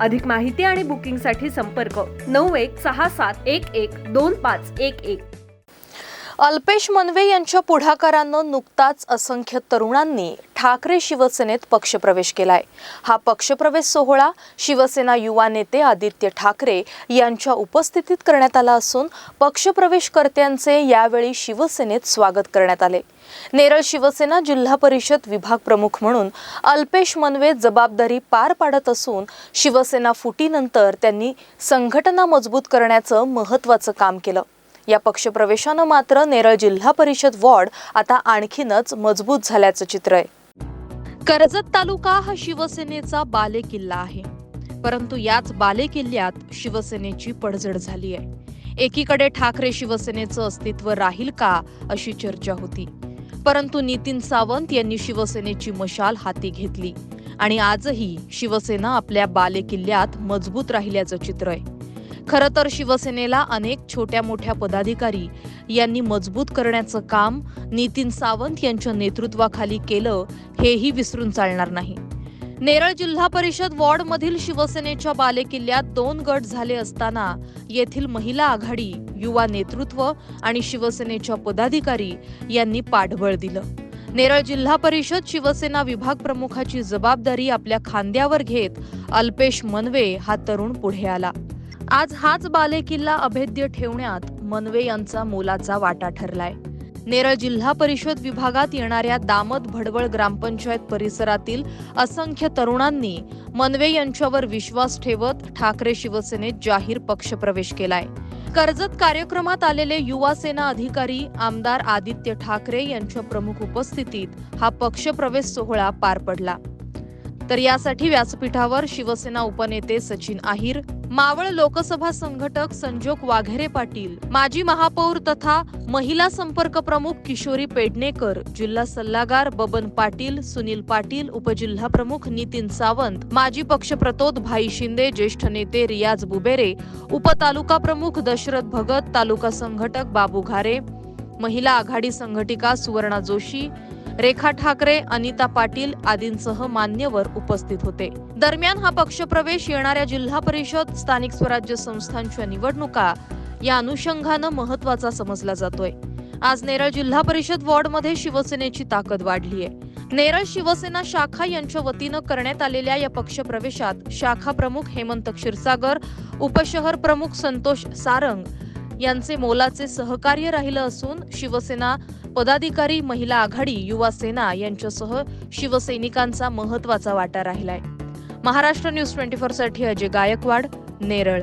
अधिक माहिती आणि बुकिंगसाठी संपर्क नऊ एक सहा सात एक एक दोन पाच एक एक. अल्पेश मनवे यांच्या पुढाकारानं नुकताच असंख्य तरुणांनी ठाकरे शिवसेनेत पक्षप्रवेश केलाय. हा पक्षप्रवेश सोहळा शिवसेना युवा नेते आदित्य ठाकरे यांच्या उपस्थितीत करण्यात आला असून पक्षप्रवेशकर्त्यांचे यावेळी शिवसेनेत स्वागत करण्यात आले. नेरळ शिवसेना जिल्हा परिषद विभाग प्रमुख म्हणून अल्पेश मनवे जबाबदारी पार पाडत असून शिवसेना फुटीनंतर त्यांनी संघटना मजबूत करण्याचं महत्त्वाचं काम केलं. या पक्षप्रवेशानं मात्र नेरळ जिल्हा परिषद वॉर्ड आता आणखीनच मजबूत झाल्याचं चित्र आहे. कर्जत तालुका हा शिवसेनेचा बालेकिल्ला आहे. परंतु याच बालेकिल्ल्यात शिवसेनेची पडझड झाली आहे. एकीकडे ठाकरे शिवसेनेचं अस्तित्व राहील का अशी चर्चा होती. परंतु नितीन सावंत यांनी शिवसेनेची मशाल हाती घेतली. आणि आजही शिवसेना आपल्या बालेकिल्ल्यात मजबूत राहिल्याचं चित्र आहे. खरं तर शिवसेनेला अनेक छोट्या मोठ्या पदाधिकारी यांनी मजबूत करण्याचं काम नितीन सावंत यांच्या नेतृत्वाखाली केलं हेही विसरून चालणार नाही. नेरळ जिल्हा परिषद वॉर्डमधील शिवसेनेच्या बालेकिल्ल्यात दोन गट झाले असताना येथील महिला आघाडी युवा नेतृत्व आणि शिवसेनेच्या पदाधिकारी यांनी पाठबळ दिलं. नेरळ जिल्हा परिषद शिवसेना विभाग प्रमुखाची जबाबदारी आपल्या खांद्यावर घेत अल्पेश मनवे हा तरुण पुढे आला. आज हाच बालेकिल्ला अभेद्य ठेवण्यात मनवे यांचा मोलाचा वाटा ठरलाय. नेरळ जिल्हा परिषद विभागात येणाऱ्या दामद भडवळ ग्रामपंचायत परिसरातील असंख्य तरुणांनी मनवे यांच्यावर विश्वास ठेवत ठाकरे शिवसेनेत जाहीर पक्षप्रवेश केलाय. कर्जत कार्यक्रमात आलेले युवा सेना अधिकारी आमदार आदित्य ठाकरे यांच्या प्रमुख उपस्थितीत हा पक्षप्रवेश सोहळा पार पडला. तर यासाठी व्यासपीठावर शिवसेना उपनेते सचिन आहिर मावळ लोकसभा संघटक संजोग वाघेरे पाटील माजी महापौर तथा महिला संपर्क प्रमुख किशोरी पेडणेकर जिल्हा सल्लागार बबन पाटील सुनील पाटील उपजिल्हा प्रमुख नितीन सावंत माजी पक्षप्रतोद भाई शिंदे ज्येष्ठ नेते रियाज बुबेरे उपतालुका प्रमुख दशरथ भगत तालुका संघटक बाबू घारे महिला आघाडी संघटिका सुवर्णा जोशी रेखा ठाकरे अनिता पाटील आदींसह मान्यवर उपस्थित होते. दरम्यान हा पक्षप्रवेश येणाऱ्या जिल्हा परिषद स्थानिक स्वराज्य संस्थांच्या निवडणुका या अनुषंगानं महत्त्वाचा समजला जातोय. आज नेरळ जिल्हा परिषद वॉर्डमध्ये शिवसेनेची ताकद वाढली आहे. नेरळ शिवसेना शाखा यांच्या वतीनं करण्यात आलेल्या या पक्षप्रवेशात शाखा प्रमुख हेमंत क्षीरसागर उपशहर प्रमुख संतोष सारंग यांचे मोलाचे सहकार्य राहिलं असून शिवसेना पदाधिकारी महिला आघाडी युवा सेना यांच्यासह शिवसैनिकांचा महत्त्वाचा वाटा राहिलाय. महाराष्ट्र न्यूज ट्वेंटी फोरसाठी अजय गायकवाड नेरळ.